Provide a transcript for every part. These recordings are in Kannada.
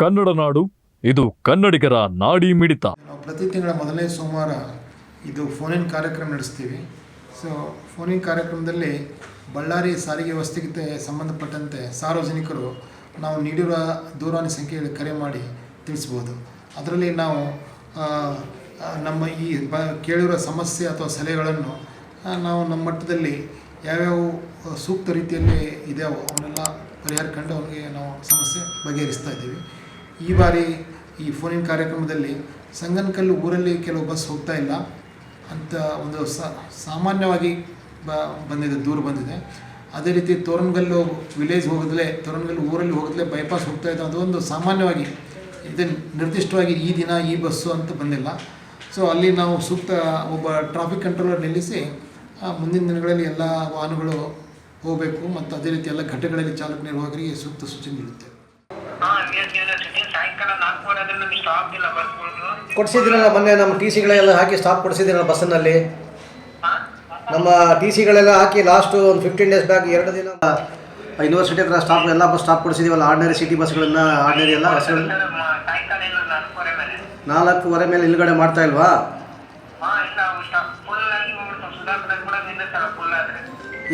ಕನ್ನಡ ನಾಡು, ಇದು ಕನ್ನಡಿಗರ ನಾಡಿ ಮಿಡಿತ. ನಾವು ಪ್ರತಿ ತಿಂಗಳ ಮೊದಲನೇ ಸೋಮವಾರ ಇದು ಫೋನಿನ ಕಾರ್ಯಕ್ರಮ ನಡೆಸ್ತೀವಿ. ಸೊ ಫೋನಿನ ಕಾರ್ಯಕ್ರಮದಲ್ಲಿ ಬಳ್ಳಾರಿ ಸಾರಿಗೆ ವ್ಯವಸ್ಥೆಗೆ ಸಂಬಂಧಪಟ್ಟಂತೆ ಸಾರ್ವಜನಿಕರು ನಾವು ನೀಡಿರುವ ದೂರವಾಣಿ ಸಂಖ್ಯೆಯಲ್ಲಿ ಕರೆ ಮಾಡಿ ತಿಳಿಸ್ಬೋದು. ಅದರಲ್ಲಿ ನಾವು ನಮ್ಮ ಈ ಬ ಕೇಳಿರೋ ಸಮಸ್ಯೆ ಅಥವಾ ಸಲಹೆಗಳನ್ನು ನಾವು ನಮ್ಮ ಮಟ್ಟದಲ್ಲಿ ಯಾವ್ಯಾವ ಸೂಕ್ತ ರೀತಿಯಲ್ಲಿ ಇದೆಯೋ ಅವನ್ನೆಲ್ಲ ಪರಿಹಾರ ಕಂಡು ಅವನಿಗೆ ನಾವು ಸಮಸ್ಯೆ ಬಗೆಹರಿಸ್ತಾ ಇದ್ದೀವಿ. ಈ ಬಾರಿ ಈ ಫೋನಿನ ಕಾರ್ಯಕ್ರಮದಲ್ಲಿ ಸಂಗನಕಲ್ಲು ಊರಲ್ಲಿ ಕೆಲವು ಬಸ್ ಹೋಗ್ತಾ ಇಲ್ಲ ಅಂತ ಒಂದು ಸಾಮಾನ್ಯವಾಗಿ ಬ, ಬಂದಿದೆ, ದೂರ ಬಂದಿದೆ. ಅದೇ ರೀತಿ ತೋರಣಗಲ್ಲು ವಿಲೇಜ್ ಹೋಗದಲೇ, ತೋರಣಗಲ್ಲು ಊರಲ್ಲಿ ಹೋಗೋದಲೇ ಬೈಪಾಸ್ ಹೋಗ್ತಾ ಇದೆ. ಅದೊಂದು ಸಾಮಾನ್ಯವಾಗಿ ಇದು ನಿರ್ದಿಷ್ಟವಾಗಿ ಈ ದಿನ ಈ ಬಸ್ಸು ಅಂತ ಬಂದಿಲ್ಲ. ಸೊ ಅಲ್ಲಿ ನಾವು ಸೂಕ್ತ ಒಬ್ಬ ಟ್ರಾಫಿಕ್ ಕಂಟ್ರೋಲರ್ ನಿಲ್ಲಿಸಿ ಮುಂದಿನ ದಿನಗಳಲ್ಲಿ ಎಲ್ಲ ವಾಹನಗಳು ಹೋಗಬೇಕು. ಮತ್ತು ಅದೇ ರೀತಿ ಎಲ್ಲ ಘಟ್ಟಗಳಲ್ಲಿ ಚಾಲಕ ನಿರ್ವಾಹಕರಿಗೆ ಸೂಕ್ತ ಸೂಚನೆ ನೀಡುತ್ತೇವೆ. ಕೊಡಿಸಿದ್ರಲ್ಲ ಮೊನ್ನೆ ನಮ್ಮ ಟಿ ಸಿಗಳೆಲ್ಲ ಹಾಕಿ ಸ್ಟಾಪ್ ಕೊಡಿಸಿದ್ರಲ್ಲ ಬಸ್ಸಿನಲ್ಲಿ ನಮ್ಮ ಟಿ ಸಿಗಳೆಲ್ಲ ಹಾಕಿ ಲಾಸ್ಟು ಒಂದು ಫಿಫ್ಟೀನ್ ಡೇಸ್ ಬ್ಯಾಕ್ ಎರಡು ದಿನ ಯೂನಿವರ್ಸಿಟಿ ಹತ್ರ ಸ್ಟಾಪ್ ಎಲ್ಲ ಬಸ್ ಸ್ಟಾಪ್ ಕೊಡಿಸಿದೀವಲ್ಲ ಆರ್ಡಿನರಿ ಸಿಟಿ ಬಸ್ಗಳನ್ನ ಆರ್ಡಿನರಿ ಎಲ್ಲ ಬಸ್ಗಳನ್ನ ನಾಲ್ಕೂವರೆ ಮೇಲೆ ನಿಲುಗಡೆ ಮಾಡ್ತಾ ಇಲ್ವಾ?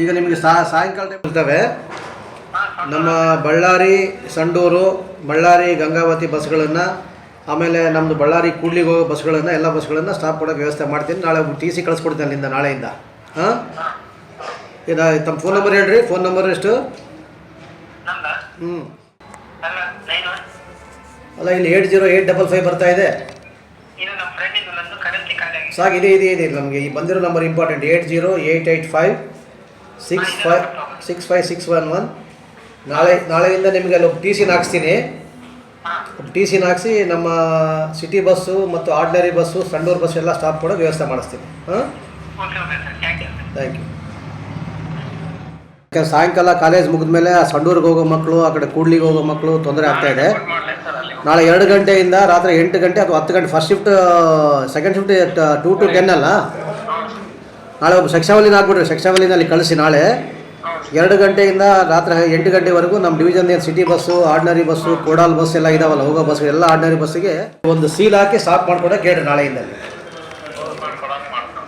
ಈಗ ನಿಮಗೆ ಸಾಯಂಕಾಲ ಟೈಮ್ ಇರ್ತವೆ ನಮ್ಮ ಬಳ್ಳಾರಿ ಸಂಡೂರು ಬಳ್ಳಾರಿ ಗಂಗಾವತಿ ಬಸ್ಗಳನ್ನು ಆಮೇಲೆ ನಮ್ಮದು ಬಳ್ಳಾರಿ ಕೂಡ್ಲಿಗೆ ಹೋಗೋ ಬಸ್ಗಳನ್ನು ಎಲ್ಲ ಬಸ್ಗಳನ್ನು ಸ್ಟಾಪ್ ಮಾಡೋಕ್ಕೆ ವ್ಯವಸ್ಥೆ ಮಾಡ್ತೀನಿ. ನಾಳೆ ಟಿ ಸಿ ಕಳಿಸ್ಕೊಡ್ತೀನಿ ಅಲ್ಲಿಂದ ನಾಳೆಯಿಂದ. ಹಾಂ? ಇದು ತಮ್ಮ ಫೋನ್ ನಂಬರ್ ಹೇಳ್ರಿ ಫೋನ್ ನಂಬರ್ ಎಷ್ಟು? ಹ್ಞೂ ಅಲ್ಲ ಇಲ್ಲಿ eight zero eight double five ಬರ್ತಾ ಇದೆ. ಸಾಕು ಇದೆ ಇದೆ ಇದೆ. ನಮಗೆ ಈ ಬಂದಿರೋ number important eight zero eight eight five six five six five six one one ನಾಳೆ ನಾಳೆಯಿಂದ ನಿಮಗೆ ಅಲ್ಲಿ ಟಿ ಸಿನ ಹಾಕ್ಸ್ತೀನಿ. ಟಿ ಸಿನ ಹಾಕ್ಸಿ ನಮ್ಮ ಸಿಟಿ ಬಸ್ಸು ಮತ್ತು ಆರ್ಡಿನರಿ ಬಸ್ಸು ಸಂಡೂರು ಬಸ್ ಎಲ್ಲ ಸ್ಟಾಪ್ ಕೂಡ ವ್ಯವಸ್ಥೆ ಮಾಡಿಸ್ತೀನಿ. ಹಾಂ? ಥ್ಯಾಂಕ್ ಯು ಯಾಕೆ ಸಾಯಂಕಾಲ ಕಾಲೇಜ್ ಮುಗಿದ್ಮೇಲೆ ಆ ಸಂಡೂರಿಗೆ ಹೋಗೋ ಮಕ್ಕಳು ಆ ಕಡೆ ಕೂಡ್ಲಿಗೆ ಹೋಗೋ ಮಕ್ಕಳು ತೊಂದರೆ ಆಗ್ತಾ ಇದೆ. ನಾಳೆ ಎರಡು ಗಂಟೆಯಿಂದ ರಾತ್ರಿ ಎಂಟು ಗಂಟೆ ಅಥವಾ ಹತ್ತು ಗಂಟೆ first shift second shift two to ten ಅಲ್ಲ? ನಾಳೆ ಒಬ್ಬ ಸೆಕ್ಷಾವಲಿನ ಹಾಕ್ಬಿಡ್ರಿ ಸೆಕ್ಷಾವಲಿನಲ್ಲಿ ಕಳಿಸಿ ನಾಳೆ. ಎರಡು ಗಂಟೆಯಿಂದ ರಾತ್ರಿ ಎಂಟು ಗಂಟೆವರೆಗೂ ನಮ್ಮ ಡಿವಿಷನ್ ಏನು ಸಿಟಿ ಬಸ್ಸು ಆರ್ಡಿನರಿ ಬಸ್ಸು ಕೋಡಾಲ್ ಬಸ್ ಎಲ್ಲ ಇದಾವಲ್ಲ, ಹೋಗೋ ಬಸ್ ಎಲ್ಲ ಆರ್ಡಿನರಿ ಬಸ್ಸಿಗೆ ಒಂದು ಸೀಲ್ ಹಾಕಿ ಸ್ಟಾಪ್ ಮಾಡ್ಕೊಡಕ್ಕೆ ಹೇಳ್ರಿ ನಾಳೆಯಿಂದ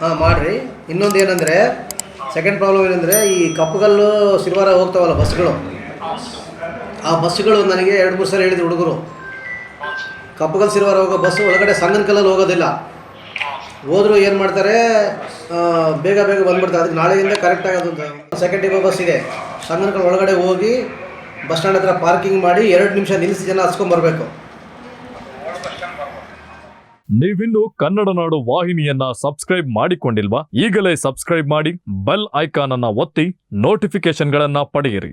ಹಾಂ, ಮಾಡಿರಿ. ಇನ್ನೊಂದು ಏನಂದರೆ ಸೆಕೆಂಡ್ ಪ್ರಾಬ್ಲಮ್ ಏನಂದರೆ, ಈ ಕಪ್ಪುಗಲ್ಲು, ಸಿಲ್ವಾರ ಹೋಗ್ತಾವಲ್ಲ ಬಸ್ಗಳು ಆ ಬಸ್ಗಳು ನನಗೆ ಎರಡು ಮೂರು ಸಲ ಹೇಳಿದ್ರು ಹುಡುಗರು. ಕಪ್ಪುಗಲ್ ಸಿಲ್ವಾರ ಹೋಗೋ ಬಸ್ಸು ಒಳಗಡೆ ಸಂಗನ ಕಲ್ಲಲ್ಲಿ ಹೋಗೋದಿಲ್ಲ. ಹೋದ್ರು ಏನು ಮಾಡ್ತಾರೆ? ಬೇಗ ಬೇಗ ಬಂದ್ಬಿಡ್ತಾರೆ. ಅದಕ್ಕೆ ನಾಳೆಯಿಂದ ಕರೆಕ್ಟಾಗಿ ಅಂತ ಸೆಕೆಂಡ್ ಡಿಪೋ ಬಸ್ ಇದೆ ಸಂಗನಕಲ್ ಒಳಗಡೆ ಹೋಗಿ ಬಸ್ ಸ್ಟ್ಯಾಂಡ್ ಹತ್ರ ಪಾರ್ಕಿಂಗ್ ಮಾಡಿ ಎರಡು ನಿಮಿಷ ನಿಲ್ಲಿಸಿ ಜನ ಹಚ್ಕೊಂಬರ್ಬೇಕು ನೀವಿನ್ನು ಕನ್ನಡ ನಾಡು ವಾಹಿನಿಯನ್ನ ಸಬ್ಸ್ಕ್ರೈಬ್ ಮಾಡಿಕೊಂಡಿಲ್ವಾ? ಈಗಲೇ ಸಬ್ಸ್ಕ್ರೈಬ್ ಮಾಡಿ ಬೆಲ್ ಐಕಾನ್ ಅನ್ನ ಒತ್ತಿ ನೋಟಿಫಿಕೇಶನ್ಗಳನ್ನ ಪಡೆಯಿರಿ.